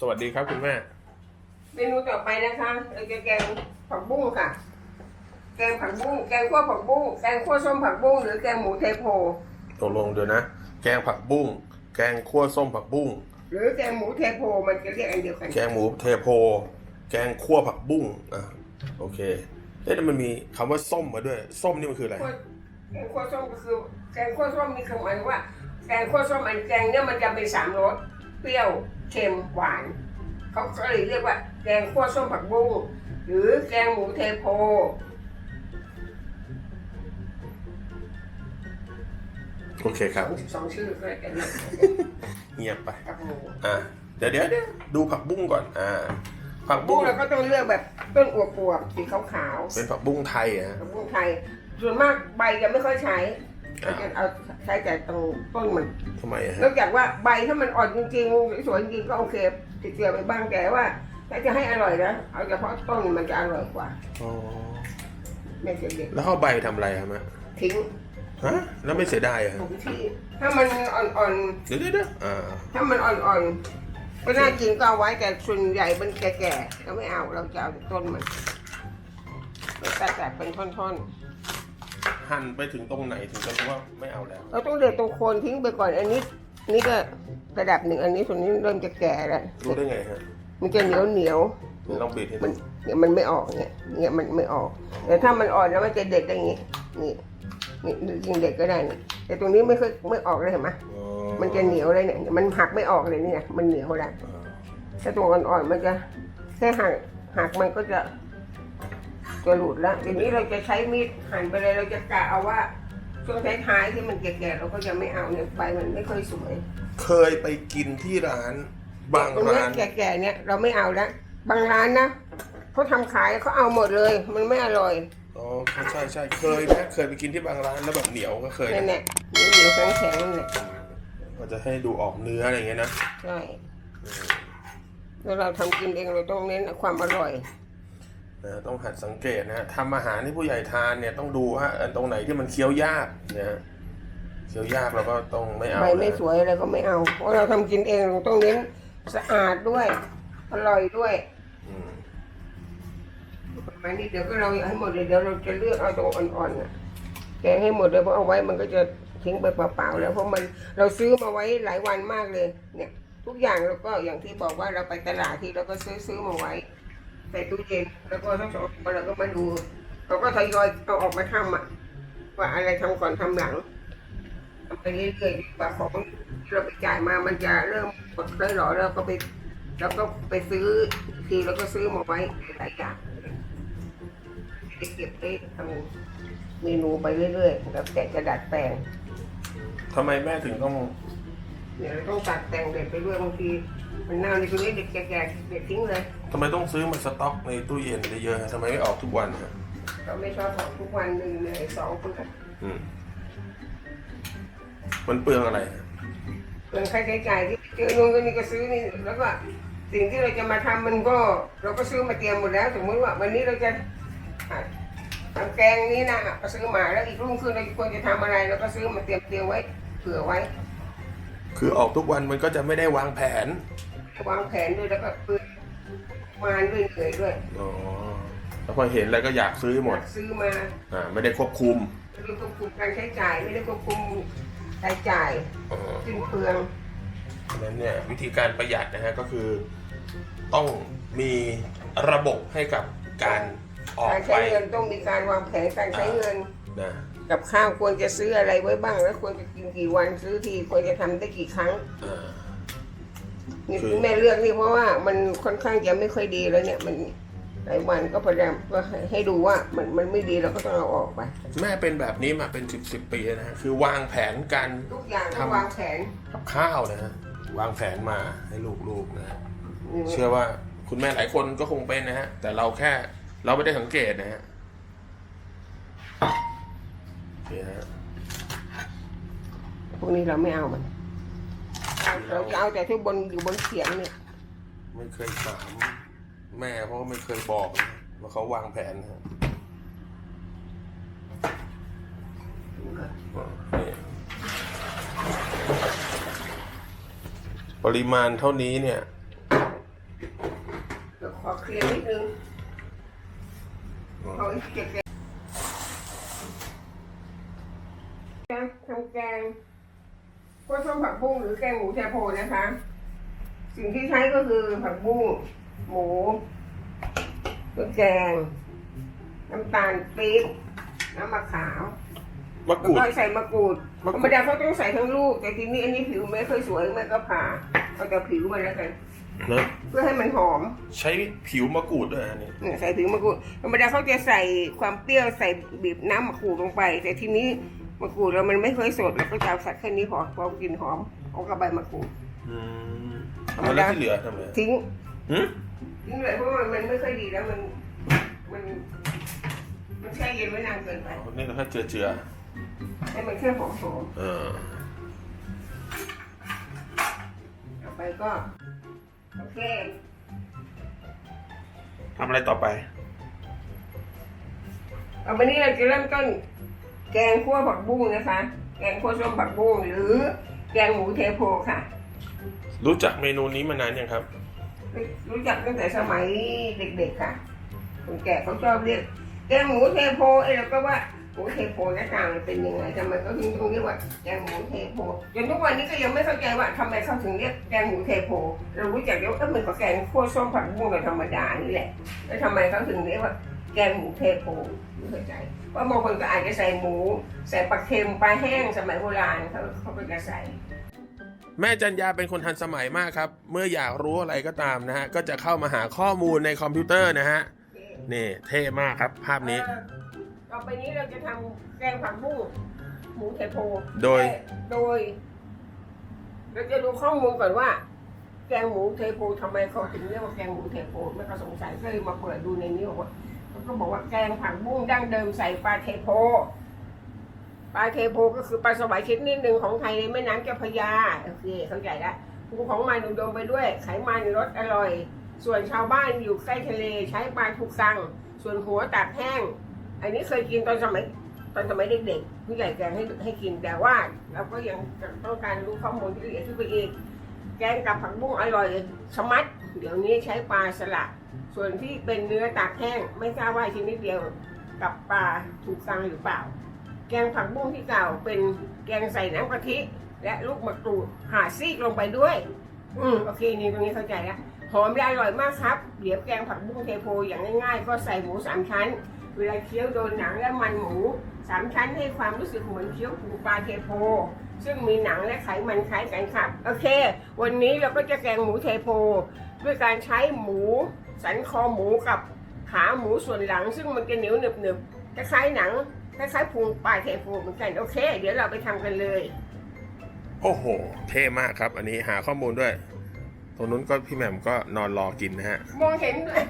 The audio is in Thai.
สวัสดีครับคุณแม่ เมนูต่อไปนะคะเราจะแกงผักบุ้งค่ะ แกงผักบุ้ง แกงขั้วผักบุ้ง แกงขั้วส้มผักบุ้ง หรือแกงหมูเทโพ ตกลงเดี๋ยวนะ แกงผักบุ้ง แกงคั่วส้มผักบุ้ง หรือแกงหมูเทโพ มันจะเรียกอันเดียวกัน แกงหมูเทโพ แกงคั่วผักบุ้ง อะ โอเคเอ๊ะแต่มันมีคำว่าส้มมาด้วย ส้มนี่มันคืออะไรขั้วแกงขั้วส้มก็คือแกงขั้วส้มนี่คือหมายถึงว่าแกงขั้วส้มอันแกงเนี่ยมันจะเป็นสามรสเปรี้ยวเค็มหวาน เขาก็เลยเรียกว่า แกงขั้วส้มผักบุ้งหรือแกงหมูเทโพโอเคครับ สองชื่อก็จะเรียกเงียบไป กับหมูอะเดี๋ยวเดี๋ยวเดี๋ยวดูผักบุ้งก่อน อ่า ผักบุ้บุ้งงเราก็ต้องเลือกแบบต้นอวบๆสีขาวๆเป็นผักบุ้งไทยอะผักบุ้งไทย ส่วนมากใบจะไม่ค่อยใช้ อ่าเราจะเอาใช้แต่ตรงต้นมันทำไมอะนฮะอกจากว่าใบถ้ามันอ่อนจริงๆสวยจริงๆก็โอเคติดเกลือไปบ้างแต่ว่า ถ้าจะให้อร่อยนะเอาเฉพาะต้นมันจะอร่อยกว่าอ๋อไม่เสียเด็กแล้วเอาใบทำอะไรครับแม่ทิ้งฮะแล้วไม่เสียดายอะถุงที่ถ้ามันอ่อนเดี๋ยวเดี๋ยวเดี๋ยวอ่าๆถ้ามันอ่อนๆก็น่ากินก็เอาไว้แต่ส่วนใหญ่มันแก่ๆเราไม่เอาเราจะเอาแต่ต้นมันเราตัดแต่เป็นท่อนๆ หั่นไปถึงตรงไหนถึงจะรู้ว่าไม่เอาแล้ว เราต้องเด็ดตรงโคนทิ้งไปก่อน อันนี้ นี่ก็ระดับหนึ่งอันนี้ส่วนนี้เริ่มจะแก่แล้วรู้ได้ไงฮะมันจะเหนียวเหนียวลองบีบให้มัดูนเนี่ยมันไม่ออกเนี่ยเนี่ยมันไม่ออก แต่ถ้ามันอ่อนแล้วมันจะเด็ดได้อย่างงี้นี่นี่ยิงเด็ดก็ได้นี่แต่ตรงนี้ไม่เคยไม่ออกเลยเห็นไหมอ๋อมันจะเหนียวเลยเนี่ยมันหักไม่ออกเลยเนี่ยมันเหนียวแล้วอ่าถ้าตัวอ่อนๆมันจะแค่หักหักมันก็จะ จะหลุดแล้วทีนี้เราจะใช้มีดหั่นไปเลยเราจะกะเอาว่าช่วงท้ายๆที่มันแก่ๆเราก็จะไม่เอาเนี่ยใบมันไม่ค่อยสวยเคยไปกินที่ร้านบางตรงนี้ร้านแก่ๆเนี่ยเราไม่เอาแล้วบางร้านนะเขาทำขายเขาเอาหมดเลย มันไม่อร่อยอ๋อใช่ใช่เคยนะเคยไปกินที่บางร้านแล้วแบบเหนียวก็เคยนั่นแหนะละเหนียวๆแข็งๆนั่นแหละมันจะให้ดูออกเนื้ออะไรอย่างเงี้ยนะใช่แล้วเราทำกินเองเราต้องเน้นความอร่อย นะต้องหัดสังเกตนะทำอาหารให้ผู้ใหญ่ทานเนี่ยต้องดูว่าอันตรงไหนที่มันเคี้ยวยากนะเคี้ยวยากเราก็ต้องไม่เอาใบไม่นะสวยอะไรก็ไม่เอา เพราะเราทำกินเองเราต้องเน้นสะอาดด้วย อร่อยด้วยอืมประมาณนี้เดี๋ยวก็เราให้หมดเลยเดี๋ยวเราจะเลือกเอาตรงอ่อนๆน่ะแกงให้หมดเลยเพราะเอาไว้มันก็จะทิ้งไปเปล่าๆแล้วเพราะมันเราซื้อมาไว้หลายวันมากเลย เนี่ย ทุกอย่างเราก็อย่างที่บอกว่าเราไปตลาดที่เราก็ซื้อซื้อมาไว้ ใส่ตู้เย็นแล้วก็ทั้งสองคนเราก็มาดูเราก็ทยอยเอาออกมาทำอะว่าอะไรทำก่อนทำหลังทำไปเรื่อยๆดีกว่าของที่เราไปจ่ายมามันจะเริ่มหมดเลยหรอเราก็ไปเราก็ไปซื้อทีเราก็ซื้อมาไว้หลายอย่างไปเก็บได้ทำเมนูไปเรื่อยๆแล้วแต่จะดัดแปลงทำไมแม่ถึงต้องเดี๋ยวเราต้องตัดแต่งเด็ดไปด้วยบางที มันเน่าในตรงนี้เด็กแก่ๆเด็ดทิ้งเลย ทำไมต้องซื้อมาสต็อกในตู้เย็นเยอะๆฮะทำไมไม่ออกทุกวันฮะเราไม่ชอบของทุกวันหนึ่งเลยสองเปลือกอืมมันเปลืองอะไรฮะเปลืองค่าใช้จ่ายที่เจอนู่นก็นี่ก็ซื้อนี่แล้วก็สิ่งที่เราจะมาทำมันก็ เราก็ซื้อมาเตรียมหมดแล้ว สมมติว่าวันนี้เราจะอะทำแกงนี้นะอะก็ซื้อมาแล้วอีกรุ่งขึ้นเราควรจะทำอะไรเราก็ซื้อมาเตรียมเตรียมไว้เผื่อไว้ คือออกทุกวันมันก็จะไม่ได้วางแผน วางแผนด้วยแล้วก็เพื่อมาด้วยเหนื่อยด้วย อ๋อแล้วพอเห็นอะไรก็อยากซื้อหมด ซื้อมาอ่าไม่ได้ควบคุมไม่ได้ควบคุมการใช้จ่ายไม่ได้ควบคุมรายจ่ายอ๋อ สิ้นเปลืองฉะนั้นเนี่ยวิธีการประหยัดนะฮะก็คือต้องมีระบบให้กับการออกการไปใช้เงินต้องมีการวางแผนการใช้เงิน นะกับข้าวควรจะซื้ออะไรไว้บ้าง แล้วควรจะกินกี่วันซื้อทีควรจะทำได้กี่ครั้ง อ่า นี่คือ แม่เลือกนี่เพราะว่ามันค่อนข้างจะไม่ค่อยดีแล้วเนี่ย มันหลายวันก็พยายามก็ให้ให้ดูว่ามันมันไม่ดีเราก็ต้องเอาออกไป แม่เป็นแบบนี้มาเป็นสิบสิบปีแล้วนะฮะคือวางแผนการ ทุกอย่างต้องทำ วางแผนกับข้าวนะฮะวางแผนมาให้ลูกๆนะฮะเชื่อว่าคุณแม่หลายคนก็คงเป็นนะฮะ แต่เราแค่เราไม่ได้สังเกตนะฮะโอเคฮะพวกนี้เราไม่เอามัน เราจะเอาแต่ที่บนอยู่บนเขียงเนี่ย ไม่เคยถามแม่เพราะไม่เคยบอกนะว่าเขาวางแผนนะฮะนี่ปริมาณเท่านี้เนี่ย ขอเคลียร์นิดนึงเขาเก็บทำแกงพวกส้ มผักบุ้งหรือแกงหมูแชโพนะคะ สิ่งที่ใช้ก็คือผักบุ้งหมูเครื่องแกง น้ำตาลปี๊บน้ำมะขามมะแล้วกรูดก็ใส่มะกรูดมะกรูดธรรมดาเขาต้องใส่ทั้งลูก แต่ทีนี้อันนี้ผิวไม่ค่อยสวยแม่ก็ผ่าเอาแต่ผิวมาแล้วกัน นะเพื่อให้มันหอมใช้ผิวมะกรูดด้วยอันนี้เนี่ยใส่ผิวมะกรูดธรรมดาเขาจะใส่ความเปรี้ยวใส่บีบน้ำมะกรูดลงไป แต่ทีนี้ มะกรูดเรามันไม่ค่อยสดเราก็จะเอาใส่แค่นี้พอพอกลินหอมเอากระใบมะกรูด อืมแล้วที่เหลือทำไงทิ้งหืมทิ้งเลยเพราะว่ามันไม่ค่อยดีแล้วมันมัน มันแช่เย็นไว้นานเกินไปอ๋อนี่เราแค่เจือเจือให้มันแค่หอมๆเออๆต่อไปก็โอเคทำอะไรต่อไปเอาวันนี้เราจะเริ่มต้น แกงคั่วผักบุ้งนะคะ แกงคั่วส้มผักบุ้งหรือแกงหมูเทโพค่ะ รู้จักเมนูนี้มานานยังครับ รู้จักตั้งแต่สมัยเด็กๆค่ะคนแก่เขาชอบเรียกแกงหมูเทโพเอ้ยเราก็ว่าหมูเทโพหน้าตามันเป็นยังไงทำไมเขาถึงต้องเรียกว่าแกงหมูเทโพจนทุกวันนี้ก็ยังไม่เข้าใจว่าทำไมเขาถึงเรียกแกงหมูเทโพเรารู้จักเดี๋ยวก็เหมือนกับแกงคั่วส้มผักบุ้งแบบธรรมดานี่แหละแล้วทำไมเขาถึงเรียกว่า แกงหมูเทโพไม่เข้าใจว่าบางคนก็อาจจะใส่หมู ใส่ปลาเค็มปลาแห้งสมัยโบราณเขาเขาก็จะใส่แม่จันยาเป็นคนทันสมัยมากครับ เมื่ออยากรู้อะไรก็ตามนะฮะ ก็จะเข้ามาหาข้อมูลในคอมพิวเตอร์นะฮะ นี่เท่มากครับ ภาพนี้เอ่อต่อไปนี้เราจะทำแกงผักบุ้งหมูเทโพ โดย โดย เราจะดูข้อมูลก่อนว่า แกงหมูเทโพทำไมเขาถึงเรียกว่าแกงหมูเทโพไม่ก็สงสัยก็เลยมาเปิดดูในนี้บอกว่าเขา ก็บอกว่าแกงผักบุ้งดั้งเดิมใส่ปลาเทโพ ปลาเทโพก็คือปลาสวายชนิดหนึ่งของไทยในแม่น้ำเจ้าพระยาโอเคเข้าใจแล้วภูของมันอุดมไปด้วยไขมันรสอร่อย ส่วนชาวบ้านอยู่ใกล้ทะเลใช้ปลาทุกซัง ส่วนหัวตากแห้ง อันนี้เคยกินตอนสมัยตอนสมัยเด็กๆผู้ใหญ่แกงให้ให้กินแต่ว่าเราก็ยังต้องการรู้ข้อมูลที่ละเอียดขึ้นไปอีกแกงกับผักบุ้งอร่อยสมัดเดี๋ยวนี้ใช้ปลาสลัด ส่วนที่เป็นเนื้อตากแห้งไม่ทราบว่าชนิดเดียวกับปลาถูกซังหรือเปล่า แกงผักบุ้งที่เก่าเป็นแกงใส่น้ำกะทิ และลูกมะกรูดผ่าซีกลงไปด้วย อืมโอเคนี่ตรงนี้เข้าใจแล้วหอมและอร่อยมากครับเดี๋ยวแกงผักบุ้งเทโพอย่างง่าย ๆ ก็ใส่หมูสามชั้น เวลาเคี้ยวโดนหนังและมันหมูสามชั้นให้ความรู้สึกเหมือนเคี้ยวปูปลาเทโพ ซึ่งมีหนังและไขมันคล้ายกันครับ โอเค วันนี้เราก็จะแกงหมูเทโพ ด้วยการใช้หมู สันคอหมูกับขาหมูส่วนหลัง ซึ่งมันจะเหนียวหนึบๆคล้ายๆหนังคล้ายๆพุงปลาเทโพเหมือนกันโอเค เดี๋ยวเราไปทำกันเลย โอ้โห เท่มากครับ อันนี้หาข้อมูลด้วยตรงนู้นก็พี่แหม่มก็นอนรอกินนะฮะ มองเห็นด้วย